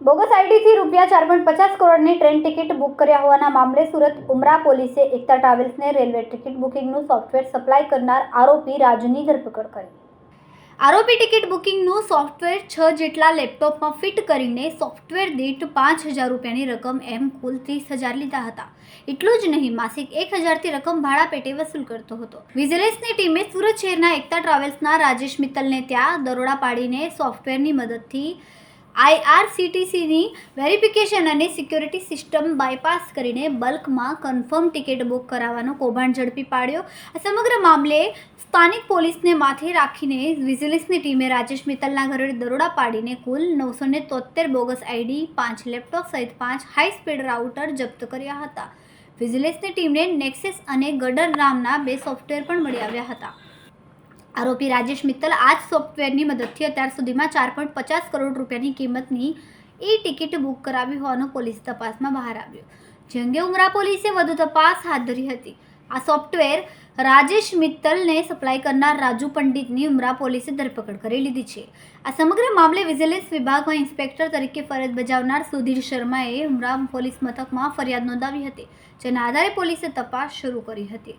Bogus આઈડીથી રૂપિયા ચાર point પચાસ કરોડની ટ્રેન ટિકિટ બુક કર્યા હોવાના મામલે સુરત ઉમરા પોલીસે એકતા ટ્રાવેલ્સને રેલવે ટિકિટ બુકિંગનું સોફ્ટવેર સપ્લાય કરનાર આરોપી રાજુની ધરપકડ કરી. આરોપી ટિકિટ બુકિંગનું સોફ્ટવેર છ જેટલા લેપટોપમાં ફિટ કરીને સોફ્ટવેર દીઠ પાંચ હજાર રૂપિયાની રકમ એમ કુલ ત્રીસ હજાર લીધા હતા. એટલું જ નહીં, માસિક એક હજારથી રકમ ભાડા પેટે વસૂલ કરતો હતો. વિજિલન્સની ટીમે સુરત શહેરના એકતા ટ્રાવેલ્સના રાજેશ મિત્તલને ત્યાં દરોડા પાડીને સોફ્ટવેરની મદદથી આઈઆરસીટીસીની વેરિફિકેશન અને સિક્યોરિટી સિસ્ટમ બાયપાસ કરીને બલ્કમાં કન્ફર્મ ટિકિટ બુક કરાવવાનો કૌભાંડ ઝડપી પાડ્યો. આ સમગ્ર મામલે સ્થાનિક પોલીસને માથે રાખીને વિજિલન્સની ટીમે રાજેશ મિત્તલના ઘરે દરોડા પાડીને કુલ નવસો ને તોતેર બોગસ આઈડી, પાંચ લેપટોપ સહિત પાંચ હાઈ સ્પીડ રાઉટર જપ્ત કર્યા હતા. વિજિલન્સની ટીમને નેક્સેસ અને ગડર નામના બે સોફ્ટવેર પણ મળી આવ્યા હતા. આરોપી રાજેશ મિત્તલ આ જ સોફ્ટવેરની મદદથી અત્યાર સુધીમાં ચાર પોઈન્ટ પચાસ કરોડ રૂપિયાની કિંમતની ઈ ટિકિટ બુક કરાવી હોવાનું પોલીસ તપાસમાં બહાર આવ્યું. જે અંગે ઉમરા પોલીસે વધુ તપાસ હાથ ધરી હતી. આ સોફ્ટવેર રાજેશ મિત્તલને સપ્લાય કરનાર રાજુ પંડિતની ઉમરા પોલીસે ધરપકડ કરી લીધી છે. આ સમગ્ર મામલે વિજિલન્સ વિભાગમાં ઇન્સ્પેક્ટર તરીકે ફરજ બજાવનાર સુધીર શર્માએ ઉમરા પોલીસ મથકમાં ફરિયાદ નોંધાવી હતી, જેના આધારે પોલીસે તપાસ શરૂ કરી હતી.